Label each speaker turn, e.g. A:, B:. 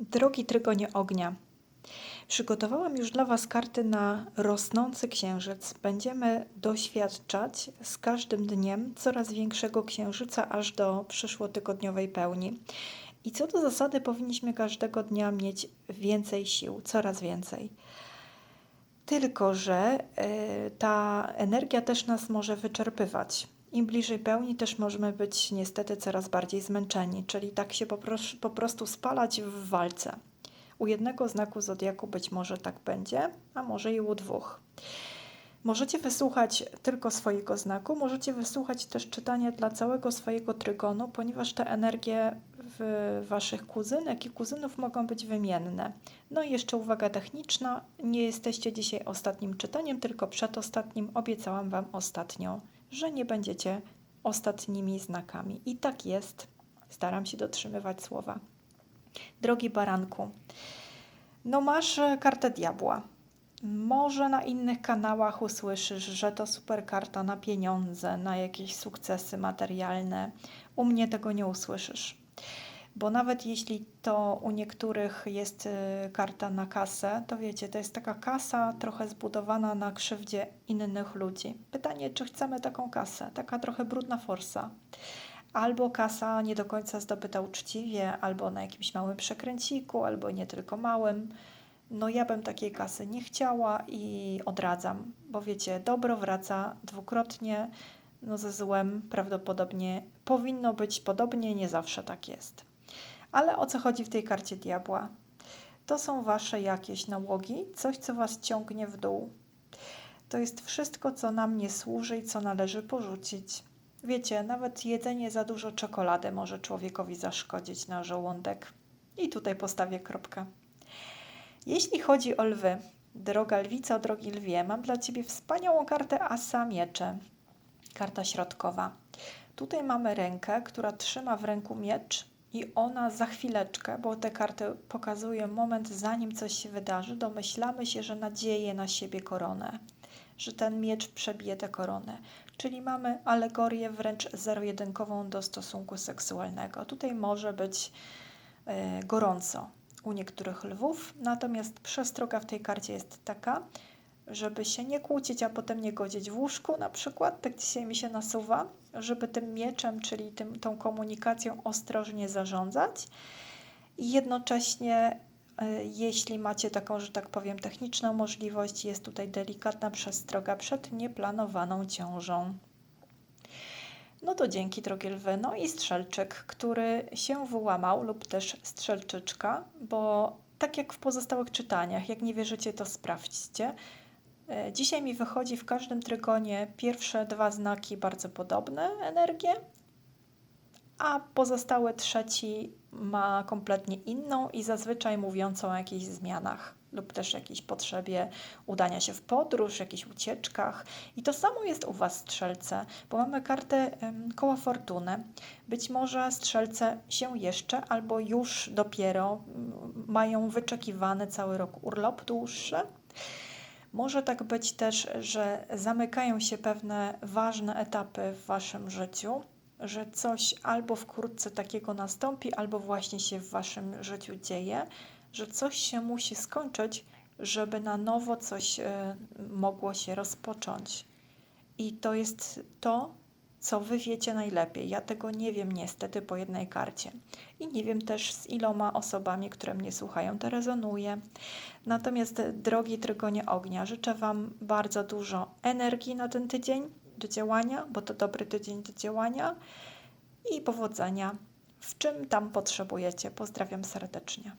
A: Drogi Trygonie Ognia, przygotowałam już dla Was karty na rosnący księżyc. Będziemy doświadczać z każdym dniem coraz większego księżyca aż do przyszłotygodniowej pełni. I co do zasady powinniśmy każdego dnia mieć więcej sił, coraz więcej. Tylko, że y, ta energia też nas może wyczerpywać. Im bliżej pełni, też możemy być niestety coraz bardziej zmęczeni, czyli tak się po, pros- po prostu spalać w walce. U jednego znaku zodiaku być może tak będzie, a może i u dwóch. Możecie wysłuchać tylko swojego znaku, możecie wysłuchać też czytania dla całego swojego trygonu, ponieważ te energie w waszych kuzynek i kuzynów mogą być wymienne. No i jeszcze uwaga techniczna, nie jesteście dzisiaj ostatnim czytaniem, tylko przedostatnim. Obiecałam wam ostatnio, że nie będziecie ostatnimi znakami. I tak jest. Staram się dotrzymywać słowa. Drogi baranku, no masz e, kartę diabła. Może na innych kanałach usłyszysz, że to super karta na pieniądze, na jakieś sukcesy materialne. U mnie tego nie usłyszysz. Bo nawet jeśli to u niektórych jest y, karta na kasę, to wiecie, to jest taka kasa trochę zbudowana na krzywdzie innych ludzi. Pytanie, czy chcemy taką kasę? Taka trochę brudna forsa. Albo kasa nie do końca zdobyta uczciwie, albo na jakimś małym przekręciku, albo nie tylko małym. No ja bym takiej kasy nie chciała i odradzam, bo wiecie, dobro wraca dwukrotnie, no ze złem prawdopodobnie powinno być podobnie, nie zawsze tak jest. Ale o co chodzi w tej karcie diabła? To są wasze jakieś nałogi, coś co was ciągnie w dół. To jest wszystko, co nam nie służy i co należy porzucić. Wiecie, nawet jedzenie za dużo czekolady może człowiekowi zaszkodzić na żołądek. I tutaj postawię kropkę. Jeśli chodzi o lwy, droga lwica, drogi lwie, mam dla Ciebie wspaniałą kartę Asa Miecze. Karta środkowa. Tutaj mamy rękę, która trzyma w ręku miecz i ona za chwileczkę, bo te karty pokazują moment zanim coś się wydarzy, domyślamy się, że nadzieje na siebie koronę, że ten miecz przebije tę koronę. Czyli mamy alegorię wręcz zero-jedynkową do stosunku seksualnego. Tutaj może być e, gorąco u niektórych lwów, natomiast przestroga w tej karcie jest taka, żeby się nie kłócić, a potem nie godzić w łóżku na przykład, tak dzisiaj mi się nasuwa, żeby tym mieczem, czyli tym, tą komunikacją ostrożnie zarządzać i jednocześnie y, jeśli macie taką, że tak powiem, techniczną możliwość, jest tutaj delikatna przestroga przed nieplanowaną ciążą. No to dzięki, drogie lwy. No i strzelczyk, który się wyłamał, lub też strzelczyczka, bo tak jak w pozostałych czytaniach, jak nie wierzycie, to sprawdźcie. E, Dzisiaj mi wychodzi w każdym trygonie pierwsze dwa znaki bardzo podobne energie, a pozostałe trzeci ma kompletnie inną i zazwyczaj mówiącą o jakichś zmianach lub też jakiejś potrzebie udania się w podróż, jakichś ucieczkach. I to samo jest u Was, strzelce, bo mamy kartę koła fortuny. Być może strzelce się jeszcze albo już dopiero mają wyczekiwany cały rok urlop dłuższy. Może tak być też, że zamykają się pewne ważne etapy w Waszym życiu, że coś albo wkrótce takiego nastąpi, albo właśnie się w Waszym życiu dzieje, że coś się musi skończyć, żeby na nowo coś e, mogło się rozpocząć. I to jest to, co Wy wiecie najlepiej. Ja tego nie wiem niestety po jednej karcie. I nie wiem też z iloma osobami, które mnie słuchają, to rezonuje. Natomiast, drogi Trygonie Ognia, życzę Wam bardzo dużo energii na ten tydzień do działania, bo to dobry tydzień do działania i powodzenia w czym tam potrzebujecie. Pozdrawiam serdecznie.